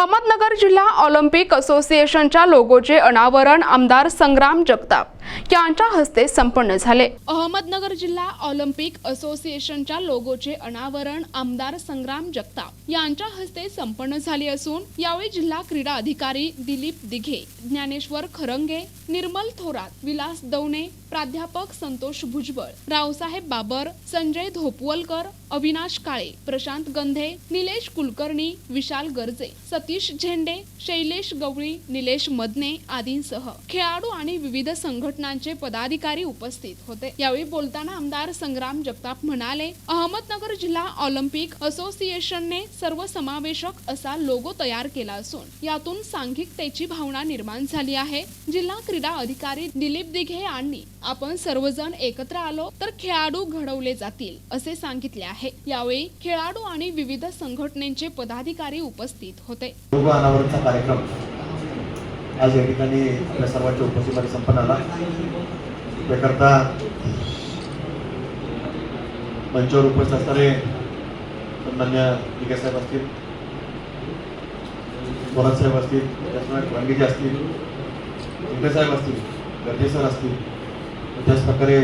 अहमदनगर जिल्हा ऑलिम्पिक असोसिएशनच्या लोगोचे अनावरण आमदार संग्राम जगताप. यांच्या हस्ते संपन्न झाले. अहमदनगर जिल्हा ऑलिम्पिक असोसिएशनच्या लोगोचे अनावरण आमदार संग्राम जगताप यांच्या हस्ते संपन्न झाले असून यावेळी जिल्हा क्रीडा अधिकारी दिलीप दिघे ज्ञानेश्वर खरंगे निर्मल थोरात विलास दवणे प्राध्यापक संतोष भुजबळ रावसाहेब बाबर संजय धोपवलकर अविनाश काळे प्रशांत गंधे निलेश कुलकर्णी विशाल गर्जे सतीश झेंडे शैलेश गवळी निलेश मदने आदींसह खेळाडू आणि विविध संघटना संघटनांचे पदाधिकारी उपस्थित होते. यावेळी बोलताना आमदार संग्राम जगताप म्हणाले अहमदनगर जिल्हा ऑलिम्पिक असोसिएशनने सर्वसमावेशक असा लोगो तयार केला असून यातून सांघिकतेची भावना निर्माण झाली आहे. जिल्हा क्रीडा अधिकारी दिलीप दिघे यांनी आपण सर्वजण एकत्र आलो तर खेळाडू घडवले जातील असे सांगितले आहे. यावेळी खेळाडू आणि विविध संघटनेचे पदाधिकारी उपस्थित होते. कार्यक्रम आज या ठिकाणी आपल्या सर्वांच्या उपस्थितीमध्ये संपन्न आला त्याकरता मंचावर उपस्थित असणारे सन्मान्य दिघे साहेब असतील थोरात साहेब असतील त्याचप्रमाणे वांगीजे असतील शिंदे साहेब असतील गर्जे सर असतील त्याच प्रकारे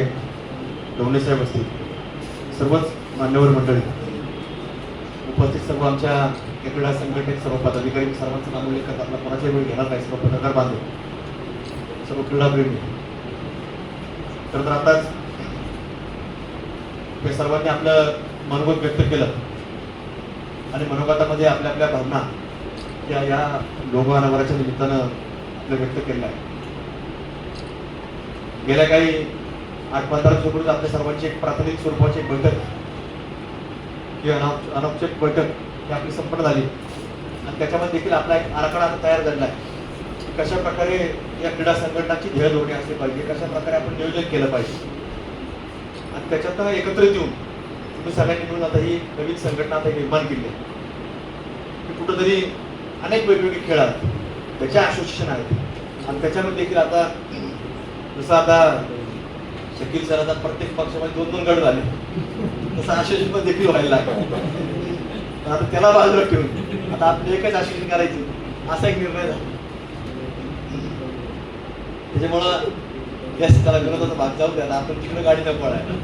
डोंगणे साहेब असतील सर्वच मान्यवर मंडळी. उपस्थित सर्व आमच्या या क्रीडा संघटनेत सर्व पदाधिकारी सर्वांचं नाव उल्लेख करतात आपला कोणाचाही वेळ घेणार नाही सर्व पत्रकार बांधव सर्व क्रीडाप्रेमी. खरं तर आताच हे सर्वांनी आपलं मनोगत व्यक्त केलं. आणि मनोगतामध्ये आपल्या आपल्या भावना या या लोगो अनावराच्या निमित्तानं आपलं व्यक्त केल्या. आहे गेल्या काही आठ पंधरा दिवसापूर्वीच आपल्या सर्वांची एक प्राथमिक स्वरूपाची एक बैठक ही अनौप अनौपचारिक बैठक ही आपली संपन्न झाली. आणि त्याच्यामध्ये देखील आपला एक आराखडा आता तयार झालेला आहे. कशा प्रकारे या क्रीडा संघटनाची ध्येय धोरणे असली पाहिजे कशा प्रकारे आपण नियोजन केलं पाहिजे. आणि त्याच्यात एकत्रित येऊन तुम्ही सगळ्यांनी मिळून आता ही नवीन संघटना आता निर्माण केली आहे. की कुठंतरी अनेक वेगवेगळे खेळ आहेत. त्याचे असोसिएशन आहेत. आणि त्याच्यामध्ये देखील आता जसं आता शकील सर आता प्रत्येक पक्षामध्ये दोन दोन गट झाले. तसं आशेषण पण देखील व्हायला लागलं. आता त्याला बाजूला ठेवून. आता आपली एकच आशेषण करायची. असा एक निर्णय झाला. त्याच्यामुळं जास्त त्याला विरोधाचा भाग जाऊ द्या आपण तिकडे गाडी न पडायला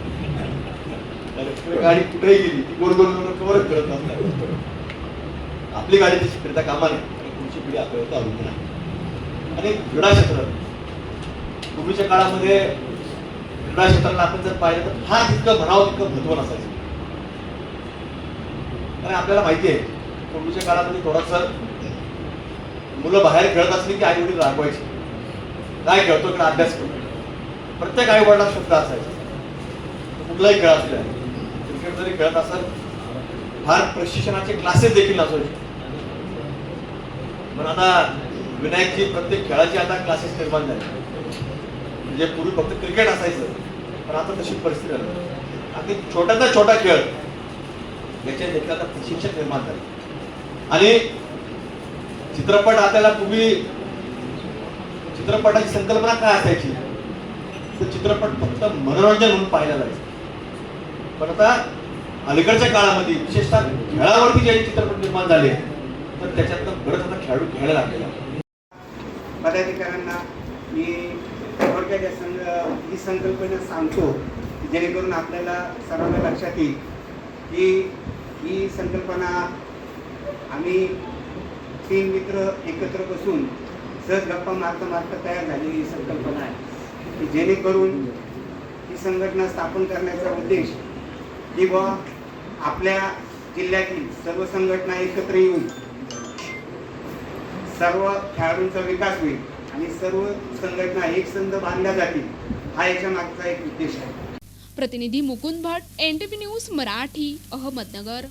गाडी कुठेही गेली ती गोल गोल कवरच करत नसतात आपली गाडी तशी फिरता कामा नाही पुढची पिढी आपल्यावर अवलंबून आहे आणि क्रीडा क्षेत्र. पूर्वीच्या काळामध्ये क्रीडा क्षेत्राला आपण जर पाहिलं तर फार तितकं म्हणावं तितकं महत्त्व नसायचं कारण आपल्याला माहिती आहे पूर्वीच्या काळामध्ये थोडस मुलं बाहेर खेळत असली की आई वडील रागवायचे. काय खेळतो इकडे अभ्यास करतो प्रत्येक आई वडिला शब्द असायचा. कुठलाही खेळ असला क्रिकेट जरी खेळत असाल फार प्रशिक्षणाचे क्लासेस देखील असायचे पण आता विनायकची प्रत्येक खेळाची आता क्लासेस निर्माण झाले. म्हणजे पूर्वी फक्त क्रिकेट असायचं पण आता तशी परिस्थिती झाली अगदी छोट्याचा छोटा खेळ याच्या देखील आता प्रशिक्षण निर्माण झाले. आणि चित्रपट आपल्याला पूर्वी चित्रपटाची संकल्पना काय असायची? तर चित्रपट फक्त मनोरंजन म्हणून पाहिला जायचं. पण आता अलीकडच्या काळामध्ये विशेषतः खेळावरती जे चित्रपट निर्माण झाले तर त्याच्यातनं बरंच आता खेळाडू खेळायला लागलेला पदाधिकाऱ्यांना मी थोडक्यात या संग ही संकल्पना सांगतो जेणेकरून आपल्याला सर्वांना लक्षात येईल की ही संकल्पना आम्ही तीन मित्र एकत्र बसून सहज गप्पा मारता मारता तयार झालेली ही संकल्पना आहे. की जेणेकरून ही संघटना स्थापन करण्याचा उद्देश की बुवा आपल्या जिल्ह्यातील सर्व संघटना एकत्र येऊन सर्व खेळाडूंचा विकास होईल. आणि सर्व संघटना एक संघ बांधल्या जातील हा याच्या मागचा एक उद्देश आहे. प्रतिनिधी मुकुंद भट एनटीव्ही न्यूज मराठी अहमदनगर.